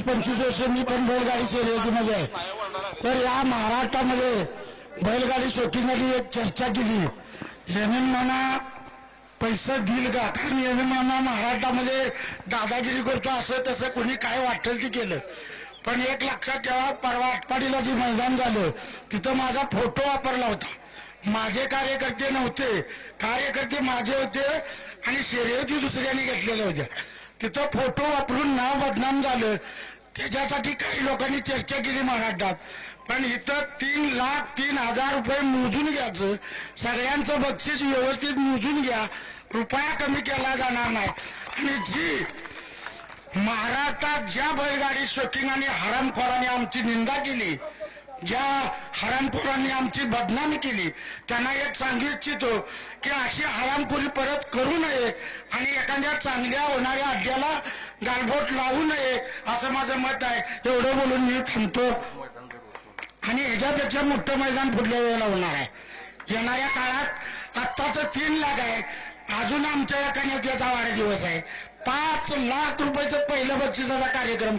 वीस पंचवीस वर्ष मी पण बैलगाडी शर्यतीमध्ये आहे. तर या महाराष्ट्रामध्ये बैलगाडी शौकीनाने एक चर्चा केली. याने म्हणा पैसा देईल का? कारण एम याने म्हणा महाराष्ट्रामध्ये दादागिरी करतो असं तसं कोणी काय वाटेल ते केलं. पण एक लक्षात ठेवा परवा आटपाडीला जे मैदान झालं तिथं माझा फोटो वापरला होता. माझे कार्यकर्ते नव्हते. कार्यकर्ते माझे होते आणि शर्यती दुसऱ्याने घेतलेल्या होत्या. तिथं फोटो वापरून नाव बदनाम झालं. त्याच्यासाठी काही लोकांनी चर्चा केली महाराष्ट्रात पण इथं तीन लाख तीन हजार रुपये मोजून घ्यायचं. सगळ्यांचं बक्षीस व्यवस्थित मोजून घ्या. रुपया कमी केला जाणार नाही. आणि जी महाराष्ट्रात ज्या बैलगाडी आणि हरामखोराने आमची निंदा केली ज्या हरामखोरांनी आमची बदनामी केली त्यांना एक सांगू इच्छितो की अशी हरामखोरी परत करू नये आणि एखाद्या चांगल्या होणाऱ्या अड्ड्याला गालबोट लावू नये असं माझं मत आहे. एवढं बोलून मी थांबतो. आणि ह्याच्यापेक्षा मोठं मैदान पुढल्या वेळेला होणार आहे. येणाऱ्या काळात आत्ताच तीन लाख आहे. अजून आमच्या एका नेत्याचा वाढदिवस आहे. पाच लाख रुपयाचं पहिलं बक्षिसाचा कार्यक्रम